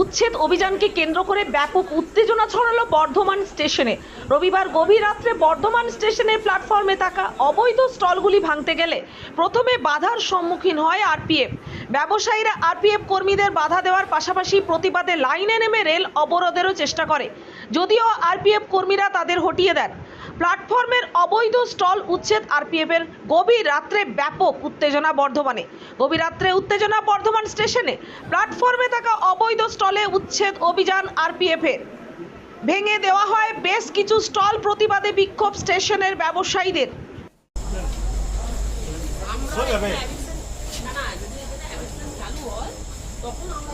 উচ্ছেদ অভিযানকে কেন্দ্র করে ব্যাপক উত্তেজনা ছড়ালো বর্ধমান স্টেশনে। রবিবার গভীর রাত্রে বর্ধমান স্টেশনের প্ল্যাটফর্মে থাকা অবৈধ স্টলগুলি ভাঙতে গেলে প্রথমে বাধার সম্মুখীন হয় আরপিএফ। ব্যবসায়ীরা আরপিএফ কর্মীদের বাধা দেওয়ার পাশাপাশি প্রতিবাদে লাইনে নেমে রেল অবরোধেরও চেষ্টা করে। যদিও আরপিএফ কর্মীরা তাদের হটিয়ে দেন। প্ল্যাটফর্মের অবৈধ স্টল উচ্ছেদ আরপিএফ এর গভীর রাত্রে ব্যাপক উত্তেজনা বর্ধমানে। গভীর রাত্রে উত্তেজনা বর্ধমান স্টেশনে প্ল্যাটফর্মে থাকা অবৈধ স্টলে উচ্ছেদ অভিযান আরপিএফ এর ভেঙে দেওয়া হয় বেশ কিছু স্টল প্রতিবাদে বিক্ষোভ স্টেশনের ব্যবসায়ীদের।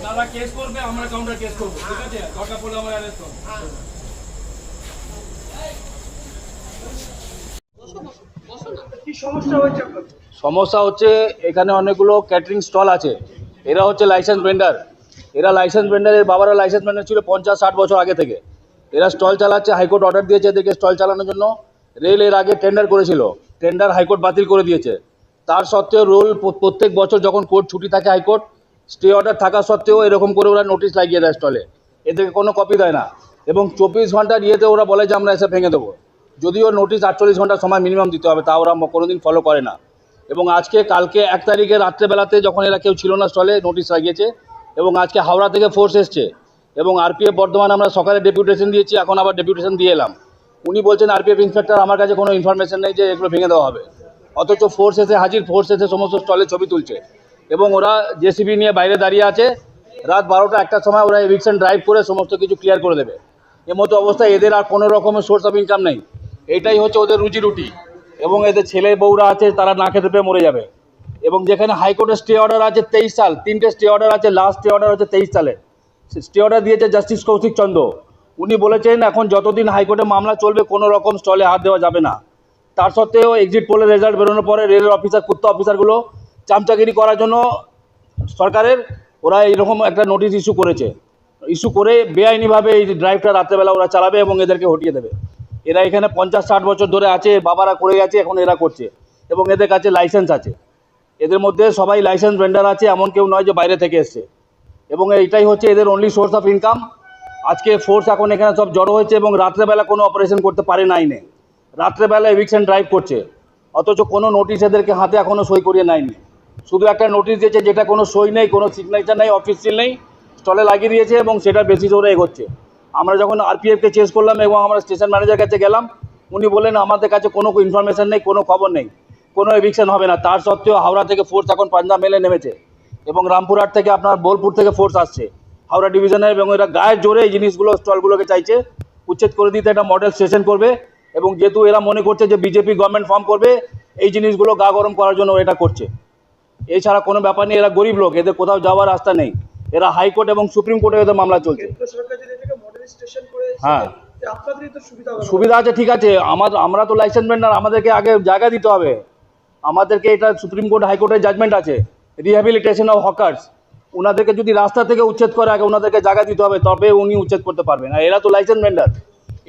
দাদা কেস করবে, আমরা কাউন্টার কেস করব, ঠিক আছে? দরকার পড়লে আমরা অ্যারেস্ট করব। সমস্যা হচ্ছে এখানে অনেকগুলো ক্যাটারিং স্টল আছে। এরা হচ্ছে লাইসেন্স ভেন্ডার এরা লাইসেন্স ভেন্ডার এর বাবারা লাইসেন্স ভেন্ডার ছিল পঞ্চাশ ষাট বছর আগে থেকে। এরা স্টল চালাচ্ছে হাইকোর্ট অর্ডার দিয়েছে এদেরকে স্টল চালানোর জন্য। রেল এর আগে টেন্ডার করেছিল। টেন্ডার হাইকোর্ট বাতিল করে দিয়েছে। তার সত্ত্বেও রোল প্রত্যেক বছর যখন কোর্ট ছুটি থাকে হাইকোর্ট স্টে অর্ডার থাকা সত্ত্বেও এরকম করে ওরা নোটিশ লাগিয়ে দেয় স্টলে এদেরকে কোনো কপি দেয় না। এবং চব্বিশ ঘণ্টার ইয়েতে ওরা বলে যে আমরা এসে ভেঙে দেবো। যদিও নোটিশ আটচল্লিশ ঘণ্টা সময় মিনিমাম দিতে হবে, তা ওরা কোনোদিন ফলো করে না। এবং আজকে, কালকে এক তারিখে রাত্রেবেলাতে যখন এরা কেউ ছিল না স্টলে নোটিশ লাগিয়েছে, এবং আজকে হাওড়া থেকে ফোর্স এসছে। এবং আরপিএফ বর্ধমান আমরা সকালে ডেপুটেশন দিয়েছি, এখন আবার ডেপুটেশন দিয়ে এলাম। উনি বলছেন আরপিএফ ইন্সপেক্টর আমার কাছে কোনো ইনফরমেশন নেই যে এগুলো ভেঙে দেওয়া হবে। অথচ ফোর্স এসে হাজির ফোর্স এসে সমস্ত স্টলে ছবি তুলছে। এবং ওরা জেসিবি নিয়ে বাইরে দাঁড়িয়ে আছে। রাত বারোটা একটার সময় ওরা এভিকশন ড্রাইভ করে সমস্ত কিছু ক্লিয়ার করে দেবে। এমতো অবস্থায় এদের আর কোনো রকমের সোর্স অফ ইনকাম নেই। এইটাই হচ্ছে ওদের রুজি রুটি। এবং এদের ছেলে বউরা আছে, তারা না খেতে পেয়ে মরে যাবে। এবং যেখানে হাইকোর্টের স্টে অর্ডার আছে তেইশ সাল, তিনটে স্টে অর্ডার আছে লাস্ট স্টে অর্ডার হচ্ছে তেইশ সালে। স্টে অর্ডার দিয়েছে জাস্টিস কৌশিক চন্দ্র উনি বলেছেন, এখন যতদিন হাইকোর্টে মামলা চলবে, কোনো রকম স্টলে হাত দেওয়া যাবে না। তার সত্ত্বেও এক্সিট পোলের রেজাল্ট বেরোনোর পরে রেলের অফিসার কুত্তা অফিসারগুলো চামচাগিরি করার জন্য সরকারের, ওরা এইরকম একটা নোটিশ ইস্যু করেছে। ইস্যু করে বেআইনিভাবে এই ড্রাইভটা রাত্রেবেলা ওরা চালাবে এবং এদেরকে হটিয়ে দেবে। এরা এখানে পঞ্চাশ, ষাট বছর ধরে আছে, বাবারা করে গেছে, এখন এরা করছে। এবং এদের কাছে লাইসেন্স আছে। এদের মধ্যে সবাই লাইসেন্স ভেন্ডার আছে, এমন কেউ নয় যে বাইরে থেকে এসছে। এবং এইটাই হচ্ছে এদের অনলি সোর্স অফ ইনকাম আজকে ফোর্স এখন এখানে সব জড়ো হয়েছে এবং রাত্রেবেলা কোনো অপারেশন করতে পারে না। আইনে রাত্রেবেলা এভিকশন ড্রাইভ করছে। অথচ কোনো নোটিশ এদেরকে হাতে এখনও সই করিয়ে নেয়নি শুধু একটা নোটিশ দিয়েছে যেটা কোনো সই নেই, কোনো সিগনেচার নেই অফিস সিল নেই। স্টলে লাগিয়ে দিয়েছে এবং সেটার বেসিস ওরা এগোচ্ছে। আমরা যখন আরপিএফকে চেস করলাম এবং আমরা স্টেশন ম্যানেজার কাছে গেলাম, উনি বললেন, আমাদের কাছে কোনো ইনফরমেশন নেই, কোনো খবর নেই। কোনো এভিকশন হবে না। তার সত্ত্বেও হাওড়া থেকে ফোর্স এখন পাঞ্জাব মেলে নেমেছে এবং রামপুরহাট থেকে আপনার বোলপুর থেকে ফোর্স আসছে। হাওড়া ডিভিশনের এবং এরা গায়ের জোরে এই জিনিসগুলো স্টলগুলোকে চাইছে, উচ্ছেদ করে দিতে একটা মডেল স্টেশন করবে এবং যেহেতু এরা মনে করছে যে বিজেপি গভর্নমেন্ট ফর্ম করবে, এই জিনিসগুলো গা গরম করার জন্য এটা করছে। এছাড়া কোনো ব্যাপার নেই, এরা গরিব লোক, এদের কোথাও যাওয়ার রাস্তা নেই। এরা হাইকোর্ট এবং সুপ্রিম কোর্টে এদের মামলা চলছে। করে হ্যাঁ। সুবিধা আছে ঠিক আছে। আমার আমরা তো লাইসেন্স ভেন্ডার আমাদেরকে আগে জায়গা দিতে হবে। আমাদেরকে এটা সুপ্রিম কোর্ট হাইকোর্টের জাজমেন্ট আছে। রিহ্যাবিলিটেশন অফ হকার্স ওনাদেরকে যদি রাস্তা থেকে উচ্ছেদ করে আগে ওনাদেরকে জায়গা দিতে হবে তবে উনি উচ্ছেদ করতে পারবেন আর এরা তো লাইসেন্স ভেন্ডার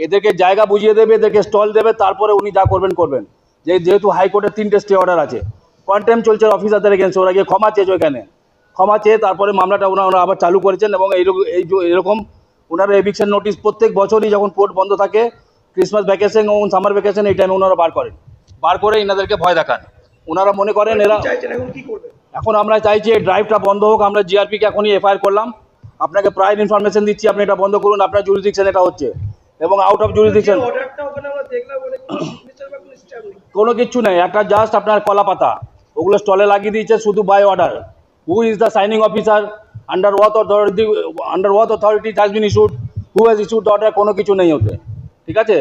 এদেরকে জায়গা বুঝিয়ে দেবে এদেরকে স্টল দেবে তারপরে উনি যা করবেন করবেন। যে যেহেতু হাইকোর্টের তিনটে স্টে অর্ডার আছে। কন্টেম চলছে অফিসারদের এগেন্সে ওরা গিয়ে ক্ষমা চেয়েছে ওইখানে। ক্ষমা চেয়ে তারপরে মামলাটা ওনারা আবার চালু করেছেন এবং এইরকম এই এরকম ওনারা এভিকশন নোটিশ প্রত্যেক বছরই যখন পোর্ট বন্ধ থাকে ক্রিসমাস ভ্যাকেশন এবং সামার ভ্যাকেশন এই টাইমে ওনারা বার করেন। বার করে এনাদেরকে ভয় দেখান। ওনারা মনে করেন এরা এখন কি করবে এখন আমরা চাইছি এই ড্রাইভটা বন্ধ হোক আমরা জিআরপিকে এখনই এফআইআর করলাম। আপনাকে প্রায় ইনফরমেশন দিচ্ছি আপনি এটা বন্ধ করুন আপনার জুরিডিকশন এটা হচ্ছে। এবং আউট অফ জুরিডিকশন কোনো কিছু নেই। নেই একটা জাস্ট আপনার কলা পাতা ওগুলো স্টলে লাগিয়ে দিয়েছে শুধু by order who is the signing officer under what authority under what authority has been issued who has issued order কোনো কিছু নেই ওতে। ঠিক আছে?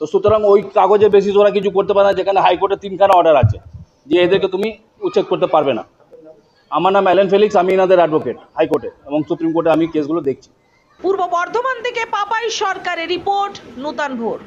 তো সুতরাং ওই কাগজে বেসিস ওরা কিছু করতে পারে না, যেখানে হাইকোর্টে তিনখানা অর্ডার আছে, যে এদেরকে তুমি উচ্ছেদ করতে পারবে না। আমার নাম অ্যালেন ফেলিক্স, আমি এনাদের অ্যাডভোকেট হাইকোর্টে এবং সুপ্রিম কোর্টে আমি কেসগুলো দেখছি। পূর্ব বর্ধমান থেকে পাপাই সরকারের রিপোর্ট নূতন ভোর।